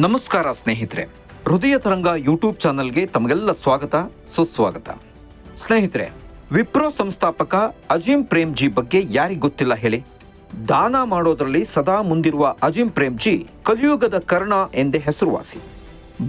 ನಮಸ್ಕಾರ ಸ್ನೇಹಿತರೆ. ಹೃದಯ ತರಂಗ ಯೂಟ್ಯೂಬ್ ಚಾನಲ್ಗೆ ತಮಗೆಲ್ಲ ಸ್ವಾಗತ, ಸುಸ್ವಾಗತ. ಸ್ನೇಹಿತರೆ, ವಿಪ್ರೋ ಸಂಸ್ಥಾಪಕ ಅಜಿಂ ಪ್ರೇಮ್ಜಿ ಬಗ್ಗೆ ಯಾರಿಗೆ ಗೊತ್ತಿಲ್ಲ ಹೇಳಿ? ದಾನ ಮಾಡೋದರಲ್ಲಿ ಸದಾ ಮುಂದಿರುವ ಅಜಿಂ ಪ್ರೇಮ್ಜಿ ಕಲಿಯುಗದ ಕರ್ಣ ಎಂದೇ ಹೆಸರುವಾಸಿ.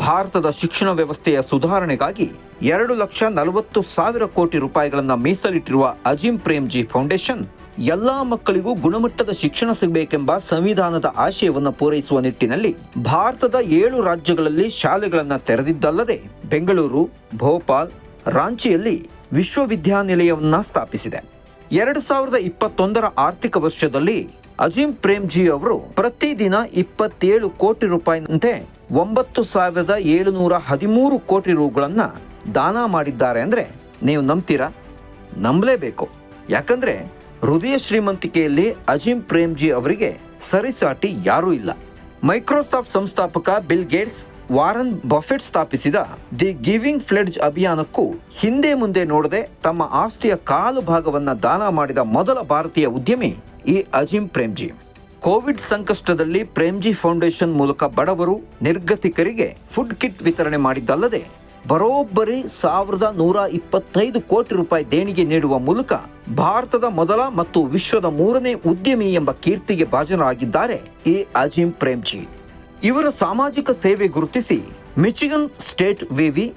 ಭಾರತದ ಶಿಕ್ಷಣ ವ್ಯವಸ್ಥೆಯ ಸುಧಾರಣೆಗಾಗಿ ಎರಡು ಲಕ್ಷ ನಲವತ್ತು ಸಾವಿರ ಕೋಟಿ ರೂಪಾಯಿಗಳನ್ನು ಮೀಸಲಿಟ್ಟಿರುವ ಅಜಿಂ ಪ್ರೇಮ್ಜಿ ಫೌಂಡೇಶನ್ ಎಲ್ಲಾ ಮಕ್ಕಳಿಗೂ ಗುಣಮಟ್ಟದ ಶಿಕ್ಷಣ ಸಿಗಬೇಕೆಂಬ ಸಂವಿಧಾನದ ಆಶಯವನ್ನು ಪೂರೈಸುವ ನಿಟ್ಟಿನಲ್ಲಿ ಭಾರತದ ಏಳು ರಾಜ್ಯಗಳಲ್ಲಿ ಶಾಲೆಗಳನ್ನು ತೆರೆದಿದ್ದಲ್ಲದೆ ಬೆಂಗಳೂರು, ಭೋಪಾಲ್, ರಾಂಚಿಯಲ್ಲಿ ವಿಶ್ವವಿದ್ಯಾನಿಲಯವನ್ನು ಸ್ಥಾಪಿಸಿದೆ. ಎರಡು ಸಾವಿರದ ಇಪ್ಪತ್ತೊಂದರ ಆರ್ಥಿಕ ವರ್ಷದಲ್ಲಿ ಅಜಿಂ ಪ್ರೇಮ್ಜಿ ಅವರು ಪ್ರತಿದಿನ ಇಪ್ಪತ್ತೇಳು ಕೋಟಿ ರೂಪಾಯಿನಂತೆ ಒಂಬತ್ತು ಸಾವಿರದ ಏಳುನೂರ ಹದಿಮೂರು ಕೋಟಿ ರೂಗಳನ್ನು ದಾನ ಮಾಡಿದ್ದಾರೆ ಅಂದ್ರೆ ನೀವು ನಂಬ್ತೀರಾ? ನಂಬಲೇಬೇಕು. ಯಾಕಂದ್ರೆ ಹೃದಯ ಶ್ರೀಮಂತಿಕೆಯಲ್ಲಿ ಅಜಿಂ ಪ್ರೇಮ್ಜಿ ಅವರಿಗೆ ಸರಿಸಾಟಿ ಯಾರೂ ಇಲ್ಲ. ಮೈಕ್ರೋಸಾಫ್ಟ್ ಸಂಸ್ಥಾಪಕ ಬಿಲ್ ಗೇಟ್ಸ್, ವಾರನ್ ಬಫೆಟ್ ಸ್ಥಾಪಿಸಿದ ದಿ ಗಿವಿಂಗ್ ಫ್ಲೆಡ್ಜ್ ಅಭಿಯಾನಕ್ಕೂ ಹಿಂದೆ ಮುಂದೆ ನೋಡದೆ ತಮ್ಮ ಆಸ್ತಿಯ ಕಾಲು ಭಾಗವನ್ನ ದಾನ ಮಾಡಿದ ಮೊದಲ ಭಾರತೀಯ ಉದ್ಯಮಿ ಈ ಅಜಿಂ ಪ್ರೇಮ್ಜಿ. ಕೋವಿಡ್ ಸಂಕಷ್ಟದಲ್ಲಿ ಪ್ರೇಮ್ಜಿ ಫೌಂಡೇಶನ್ ಮೂಲಕ ಬಡವರು, ನಿರ್ಗತಿಕರಿಗೆ ಫುಡ್ ಕಿಟ್ ವಿತರಣೆ ಮಾಡಿದ್ದಲ್ಲದೆ ಬರೋಬ್ಬರಿ ಸಾವಿರದ ನೂರ ಇಪ್ಪತ್ತೈದು ಕೋಟಿ ರೂಪಾಯಿ ದೇಣಿಗೆ ನೀಡುವ ಮೂಲಕ ಭಾರತದ ಮೊದಲ ಮತ್ತು ವಿಶ್ವದ ಮೂರನೇ ಉದ್ಯಮಿ ಎಂಬ ಕೀರ್ತಿಗೆ ಭಾಜನರಾಗಿದ್ದಾರೆ ಎ. ಅಜಿಂ ಪ್ರೇಮ್ಜಿ. ಇವರ ಸಾಮಾಜಿಕ ಸೇವೆ ಗುರುತಿಸಿ ಮಿಚಿಗನ್ ಸ್ಟೇಟ್ ವಿವಿ,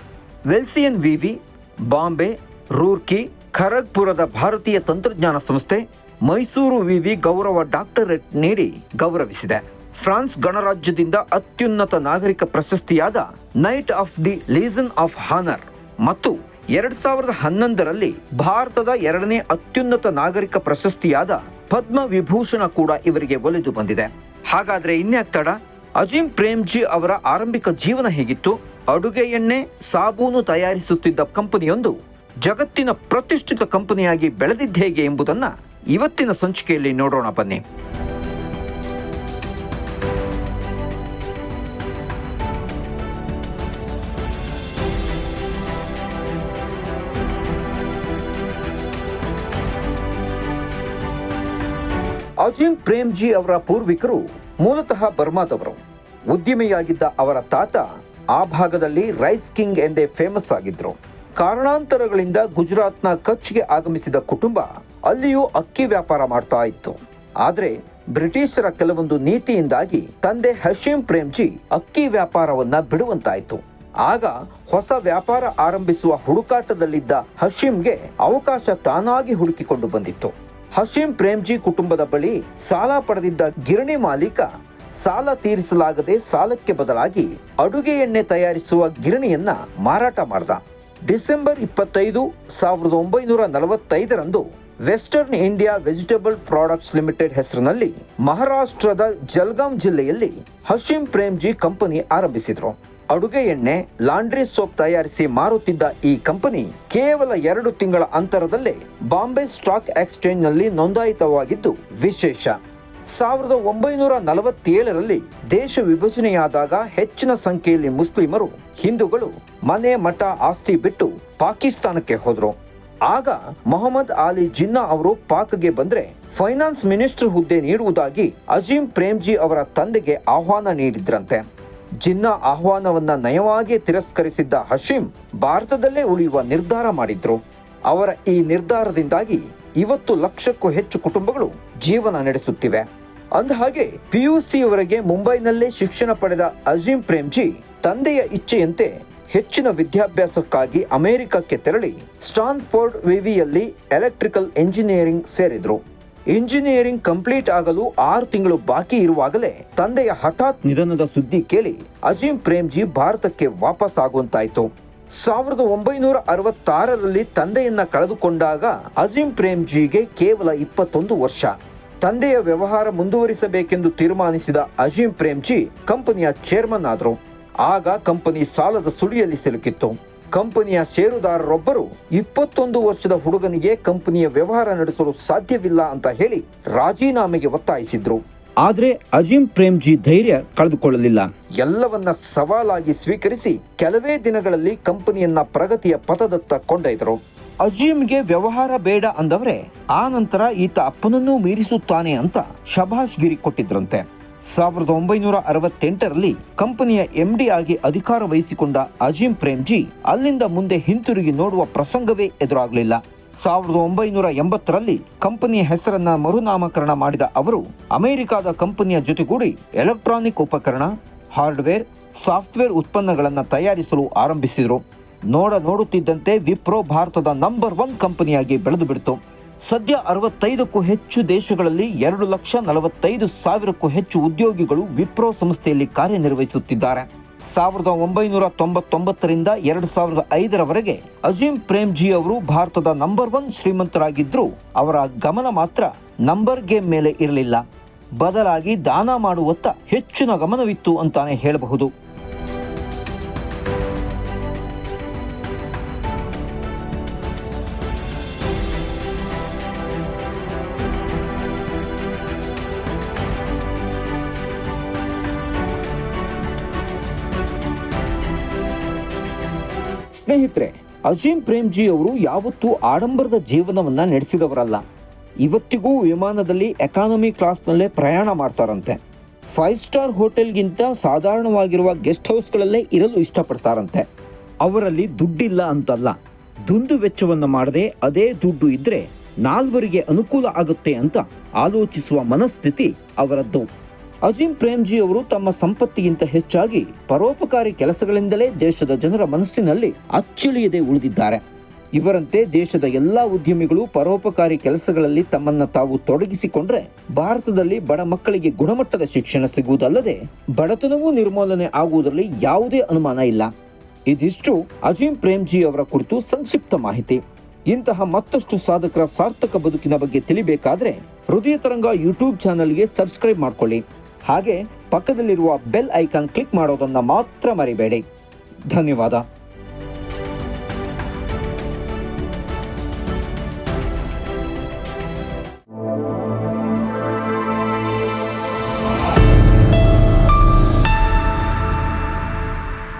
ವೆಲ್ಸಿಯನ್ ವಿವಿ, ಬಾಂಬೆ, ರೂರ್ಕಿ, ಖರಗ್ಪುರದ ಭಾರತೀಯ ತಂತ್ರಜ್ಞಾನ ಸಂಸ್ಥೆ ಮೈಸೂರು ವಿವಿ ಗೌರವ ಡಾಕ್ಟರೇಟ್ ನೀಡಿ ಗೌರವಿಸಿದೆ. ಫ್ರಾನ್ಸ್ ಗಣರಾಜ್ಯದಿಂದ ಅತ್ಯುನ್ನತ ನಾಗರಿಕ ಪ್ರಶಸ್ತಿಯಾದ knight of the legion of honour ಮತ್ತು ಎರಡ್ ಸಾವಿರದ ಹನ್ನೊಂದರಲ್ಲಿ ಭಾರತದ ಎರಡನೇ ಅತ್ಯುನ್ನತ ನಾಗರಿಕ ಪ್ರಶಸ್ತಿಯಾದ ಪದ್ಮ ವಿಭೂಷಣ ಕೂಡ ಇವರಿಗೆ ಒಲಿದು ಬಂದಿದೆ. ಹಾಗಾದ್ರೆ ಇನ್ಯಾಕ್ ತಡ ಅಜಿಂ ಪ್ರೇಮ್ಜಿ ಅವರ ಆರಂಭಿಕ ಜೀವನ ಹೇಗಿತ್ತು? ಅಡುಗೆ ಎಣ್ಣೆ, ಸಾಬೂನು ತಯಾರಿಸುತ್ತಿದ್ದ ಕಂಪನಿಯೊಂದು ಜಗತ್ತಿನ ಪ್ರತಿಷ್ಠಿತ ಕಂಪನಿಯಾಗಿ ಬೆಳೆದಿದ್ದ ಹೇಗೆ ಎಂಬುದನ್ನ ಇವತ್ತಿನ ಸಂಚಿಕೆಯಲ್ಲಿ ನೋಡೋಣ ಬನ್ನಿ. ಅಜಿಂ ಪ್ರೇಮ್ಜಿ ಅವರ ಪೂರ್ವಿಕರು, ಮೂಲತಃ ಬರ್ಮಾದವರು. ಉದ್ಯಮಿಯಾಗಿದ್ದ ಅವರ ತಾತ ಆ ಭಾಗದಲ್ಲಿ ರೈಸ್ ಕಿಂಗ್ ಎಂದೇ ಫೇಮಸ್ ಆಗಿದ್ರು. ಕಾರಣಾಂತರಗಳಿಂದ ಗುಜರಾತ್ನ ಕಚ್ಗೆ ಆಗಮಿಸಿದ ಕುಟುಂಬ ಅಲ್ಲಿಯೂ ಅಕ್ಕಿ ವ್ಯಾಪಾರ ಮಾಡ್ತಾ ಇತ್ತು. ಆದರೆ ಬ್ರಿಟಿಷರ ಕೆಲವೊಂದು ನೀತಿಯಿಂದಾಗಿ ತಂದೆ ಹಶೀಂ ಪ್ರೇಮ್ಜಿ ಅಕ್ಕಿ ವ್ಯಾಪಾರವನ್ನ ಬಿಡುವಂತಾಯಿತು. ಆಗ ಹೊಸ ವ್ಯಾಪಾರ ಆರಂಭಿಸುವ ಹುಡುಕಾಟದಲ್ಲಿದ್ದ ಹಶೀಂಗೆ ಅವಕಾಶ ತಾನಾಗಿ ಹುಡುಕಿಕೊಂಡು ಬಂದಿತ್ತು. ಹಶೀಂ ಪ್ರೇಮ್ಜಿ ಕುಟುಂಬದ ಬಳಿ ಸಾಲ ಪಡೆದಿದ್ದ ಗಿರಣಿ ಮಾಲೀಕ ಸಾಲ ತೀರಿಸಲಾಗದೆ ಸಾಲಕ್ಕೆ ಬದಲಾಗಿ ಅಡುಗೆ ಎಣ್ಣೆ ತಯಾರಿಸುವ ಗಿರಣಿಯನ್ನ ಮಾರಾಟ ಮಾಡಿದ. ಡಿಸೆಂಬರ್ ಇಪ್ಪತ್ತೈದು ಸಾವಿರದ ಒಂಬೈನೂರ ನಲವತ್ತೈದರಂದು western India vegetable products limited ಹೆಸರಿನಲ್ಲಿ ಮಹಾರಾಷ್ಟ್ರದ ಜಲ್ಗಾಂ ಜಿಲ್ಲೆಯಲ್ಲಿ ಹಶೀಂ ಪ್ರೇಮ್ಜಿ ಕಂಪನಿ ಆರಂಭಿಸಿದ್ರು. ಅಡುಗೆ ಎಣ್ಣೆ, ಲಾಂಡ್ರಿ ಸೋಪ್ ತಯಾರಿಸಿ ಮಾರುತ್ತಿದ್ದ ಈ ಕಂಪನಿ ಕೇವಲ ಎರಡು ತಿಂಗಳ ಅಂತರದಲ್ಲೇ ಬಾಂಬೆ ಸ್ಟಾಕ್ ಎಕ್ಸ್ಚೇಂಜ್ನಲ್ಲಿ ನೋಂದಾಯಿತವಾಗಿದ್ದು ವಿಶೇಷ. ಸಾವಿರದ ಒಂಬೈನೂರ ನಲವತ್ತೇಳರಲ್ಲಿ ದೇಶ ವಿಭಜನೆಯಾದಾಗ ಹೆಚ್ಚಿನ ಸಂಖ್ಯೆಯಲ್ಲಿ ಮುಸ್ಲಿಮರು, ಹಿಂದೂಗಳು ಮನೆ ಮಠ ಆಸ್ತಿ ಬಿಟ್ಟು ಪಾಕಿಸ್ತಾನಕ್ಕೆ ಹೋದರು. ಆಗ ಮೊಹಮ್ಮದ್ ಅಲಿ ಜಿನ್ನಾ ಅವರು ಪಾಕ್ಗೆ ಬಂದ್ರೆ ಫೈನಾನ್ಸ್ ಮಿನಿಸ್ಟರ್ ಹುದ್ದೆ ನೀಡುವುದಾಗಿ ಅಜೀಂ ಪ್ರೇಮ್ಜಿ ಅವರ ತಂದೆಗೆ ಆಹ್ವಾನ ನೀಡಿದ್ರಂತೆ. ಜಿನ್ನಾ ಆಹ್ವಾನವನ್ನ ನಯವಾಗಿ ತಿರಸ್ಕರಿಸಿದ್ದ ಹಶೀಂ ಭಾರತದಲ್ಲೇ ಉಳಿಯುವ ನಿರ್ಧಾರ ಮಾಡಿದ್ರು. ಅವರ ಈ ನಿರ್ಧಾರದಿಂದಾಗಿ ಇವತ್ತು ಲಕ್ಷಕ್ಕೂ ಹೆಚ್ಚು ಕುಟುಂಬಗಳು ಜೀವನ ನಡೆಸುತ್ತಿವೆ. ಅಂದಹಾಗೆ ಪಿಯುಸಿಯವರೆಗೆ ಮುಂಬೈನಲ್ಲೇ ಶಿಕ್ಷಣ ಪಡೆದ ಅಜೀಂ ಪ್ರೇಮ್ಜಿ ತಂದೆಯ ಇಚ್ಛೆಯಂತೆ ಹೆಚ್ಚಿನ ವಿದ್ಯಾಭ್ಯಾಸಕ್ಕಾಗಿ ಅಮೆರಿಕಕ್ಕೆ ತೆರಳಿ ಸ್ಟಾನ್ಫೋರ್ಡ್ ವಿವಿಯಲ್ಲಿ ಎಲೆಕ್ಟ್ರಿಕಲ್ ಎಂಜಿನಿಯರಿಂಗ್ ಸೇರಿದ್ರು. ಇಂಜಿನಿಯರಿಂಗ್ ಕಂಪ್ಲೀಟ್ ಆಗಲು ಆರು ತಿಂಗಳು ಬಾಕಿ ಇರುವಾಗಲೇ ತಂದೆಯ ಹಠಾತ್ ನಿಧನದ ಸುದ್ದಿ ಕೇಳಿ ಅಜೀಂ ಪ್ರೇಮ್ಜಿ ಭಾರತಕ್ಕೆ ವಾಪಸ್ ಆಗುವಂತಾಯ್ತು. ಸಾವಿರದ ಒಂಬೈನೂರ ಅರವತ್ತಾರರಲ್ಲಿ ತಂದೆಯನ್ನ ಕಳೆದುಕೊಂಡಾಗ ಅಜೀಂ ಪ್ರೇಮ್ಜಿಗೆ ಕೇವಲ ಇಪ್ಪತ್ತೊಂದು ವರ್ಷ. ತಂದೆಯ ವ್ಯವಹಾರ ಮುಂದುವರಿಸಬೇಕೆಂದು ತೀರ್ಮಾನಿಸಿದ ಅಜೀಂ ಪ್ರೇಮ್ಜಿ ಕಂಪನಿಯ ಚೇರ್ಮನ್ ಆದರು. ಆಗ ಕಂಪನಿ ಸಾಲದ ಸುಳಿಯಲ್ಲಿ ಸಿಲುಕಿತ್ತು. ಕಂಪನಿಯ ಷೇರುದಾರರೊಬ್ಬರು ಇಪ್ಪತ್ತೊಂದು ವರ್ಷದ ಹುಡುಗನಿಗೆ ಕಂಪನಿಯ ವ್ಯವಹಾರ ನಡೆಸಲು ಸಾಧ್ಯವಿಲ್ಲ ಅಂತ ಹೇಳಿ ರಾಜೀನಾಮೆಗೆ ಒತ್ತಾಯಿಸಿದ್ರು. ಆದರೆ ಅಜಿಂ ಪ್ರೇಮ್ಜಿ ಧೈರ್ಯ ಕಳೆದುಕೊಳ್ಳಲಿಲ್ಲ. ಎಲ್ಲವನ್ನ ಸವಾಲಾಗಿ ಸ್ವೀಕರಿಸಿ ಕೆಲವೇ ದಿನಗಳಲ್ಲಿ ಕಂಪನಿಯನ್ನ ಪ್ರಗತಿಯ ಪಥದತ್ತ ಕೊಂಡೊಯ್ದರು. ಅಜೀಮ್ಗೆ ವ್ಯವಹಾರ ಬೇಡ ಅಂದವರೇ ಆ ನಂತರ ಈತ ಅಪ್ಪನನ್ನೂ ಮೀರಿಸುತ್ತಾನೆ ಅಂತ ಶಭಾಷ್ಗಿರಿ ಕೊಟ್ಟಿದ್ರಂತೆ. ಸಾವಿರದ ಒಂಬೈನೂರ ಅರವತ್ತೆಂಟರಲ್ಲಿ ಕಂಪನಿಯ ಎಂಡಿ ಆಗಿ ಅಧಿಕಾರ ವಹಿಸಿಕೊಂಡ ಅಜೀಂ ಪ್ರೇಮ್ಜಿ ಅಲ್ಲಿಂದ ಮುಂದೆ ಹಿಂತಿರುಗಿ ನೋಡುವ ಪ್ರಸಂಗವೇ ಎದುರಾಗಲಿಲ್ಲ. ಸಾವಿರದ ಒಂಬೈನೂರ ಎಂಬತ್ತರಲ್ಲಿ ಕಂಪನಿಯ ಹೆಸರನ್ನ ಮರುನಾಮಕರಣ ಮಾಡಿದ ಅವರು ಅಮೆರಿಕಾದ ಕಂಪನಿಯ ಜೊತೆಗೂಡಿ ಎಲೆಕ್ಟ್ರಾನಿಕ್ ಉಪಕರಣ, ಹಾರ್ಡ್ವೇರ್, ಸಾಫ್ಟ್ವೇರ್ ಉತ್ಪನ್ನಗಳನ್ನು ತಯಾರಿಸಲು ಆರಂಭಿಸಿದರು. ನೋಡ ನೋಡುತ್ತಿದ್ದಂತೆ ವಿಪ್ರೋ ಭಾರತದ ನಂಬರ್ ಒನ್ ಕಂಪನಿಯಾಗಿ ಬೆಳೆದು ಬಿಡ್ತು ಸದ್ಯ ಅರವತ್ತೈದಕ್ಕೂ ಹೆಚ್ಚು ದೇಶಗಳಲ್ಲಿ ಎರಡು ಲಕ್ಷ ನಲವತ್ತೈದು ಸಾವಿರಕ್ಕೂ ಹೆಚ್ಚು ಉದ್ಯೋಗಿಗಳು ವಿಪ್ರೋ ಸಂಸ್ಥೆಯಲ್ಲಿ ಕಾರ್ಯನಿರ್ವಹಿಸುತ್ತಿದ್ದಾರೆ. ಸಾವಿರದ ಒಂಬೈನೂರ ತೊಂಬತ್ತೊಂಬತ್ತರಿಂದ ಎರಡು ಸಾವಿರದ ಐದರವರೆಗೆ ಅಜೀಂ ಪ್ರೇಮ್ಜಿ ಅವರು ಭಾರತದ ನಂಬರ್ ಒನ್ ಶ್ರೀಮಂತರಾಗಿದ್ದರೂ ಅವರ ಗಮನ ಮಾತ್ರ ನಂಬರ್ ಗೇಮ್ ಮೇಲೆ ಇರಲಿಲ್ಲ. ಬದಲಾಗಿ ದಾನ ಮಾಡುವತ್ತ ಹೆಚ್ಚಿನ ಗಮನವಿತ್ತು ಅಂತಾನೆ ಹೇಳಬಹುದು. ಸ್ನೇಹಿತರೆ ಅಜೀಂ ಪ್ರೇಮ್ಜಿ ಅವರು ಯಾವತ್ತೂ ಆಡಂಬರದ ಜೀವನವನ್ನ ನಡೆಸಿದವರಲ್ಲ. ಇವತ್ತಿಗೂ ವಿಮಾನದಲ್ಲಿ ಎಕಾನಮಿ ಕ್ಲಾಸ್ನಲ್ಲೇ ಪ್ರಯಾಣ ಮಾಡ್ತಾರಂತೆ. ಫೈವ್ ಸ್ಟಾರ್ ಹೋಟೆಲ್ಗಿಂತ ಸಾಧಾರಣವಾಗಿರುವ ಗೆಸ್ಟ್ ಹೌಸ್ಗಳಲ್ಲೇ ಇರಲು ಇಷ್ಟಪಡ್ತಾರಂತೆ. ಅವರಲ್ಲಿ ದುಡ್ಡಿಲ್ಲ ಅಂತಲ್ಲ. ದುಂದು ವೆಚ್ಚವನ್ನು ಮಾಡದೆ ಅದೇ ದುಡ್ಡು ಇದ್ದರೆ ನಾಲ್ವರಿಗೆ ಅನುಕೂಲ ಆಗುತ್ತೆ ಅಂತ ಆಲೋಚಿಸುವ ಮನಸ್ಥಿತಿ ಅವರದ್ದು. ಅಜೀಂ ಪ್ರೇಮ್ಜಿ ಅವರು ತಮ್ಮ ಸಂಪತ್ತಿಗಿಂತ ಹೆಚ್ಚಾಗಿ ಪರೋಪಕಾರಿ ಕೆಲಸಗಳಿಂದಲೇ ದೇಶದ ಜನರ ಮನಸ್ಸಿನಲ್ಲಿ ಅಚ್ಚಳಿಯದೆ ಉಳಿದಿದ್ದಾರೆ. ಇವರಂತೆ ದೇಶದ ಎಲ್ಲಾ ಉದ್ಯಮಿಗಳು ಪರೋಪಕಾರಿ ಕೆಲಸಗಳಲ್ಲಿ ತಮ್ಮನ್ನ ತಾವು ತೊಡಗಿಸಿಕೊಂಡ್ರೆ ಭಾರತದಲ್ಲಿ ಬಡ ಮಕ್ಕಳಿಗೆ ಗುಣಮಟ್ಟದ ಶಿಕ್ಷಣ ಸಿಗುವುದಲ್ಲದೆ ಬಡತನವೂ ನಿರ್ಮೂಲನೆ ಆಗುವುದರಲ್ಲಿ ಯಾವುದೇ ಅನುಮಾನ ಇಲ್ಲ. ಇದಿಷ್ಟು ಅಜೀಂ ಪ್ರೇಮ್ಜಿ ಅವರ ಕುರಿತು ಸಂಕ್ಷಿಪ್ತ ಮಾಹಿತಿ. ಇಂತಹ ಮತ್ತಷ್ಟು ಸಾಧಕರ ಸಾರ್ಥಕ ಬದುಕಿನ ಬಗ್ಗೆ ತಿಳಿಬೇಕಾದ್ರೆ ಹೃದಯ ತರಂಗ ಯೂಟ್ಯೂಬ್ ಚಾನಲ್ಗೆ ಸಬ್ಸ್ಕ್ರೈಬ್ ಮಾಡ್ಕೊಳ್ಳಿ. ಹಾಗೆ ಪಕ್ಕದಲ್ಲಿರುವ ಬೆಲ್ ಐಕಾನ್ ಕ್ಲಿಕ್ ಮಾಡೋದನ್ನು ಮಾತ್ರ ಮರಿಬೇಡಿ. ಧನ್ಯವಾದ.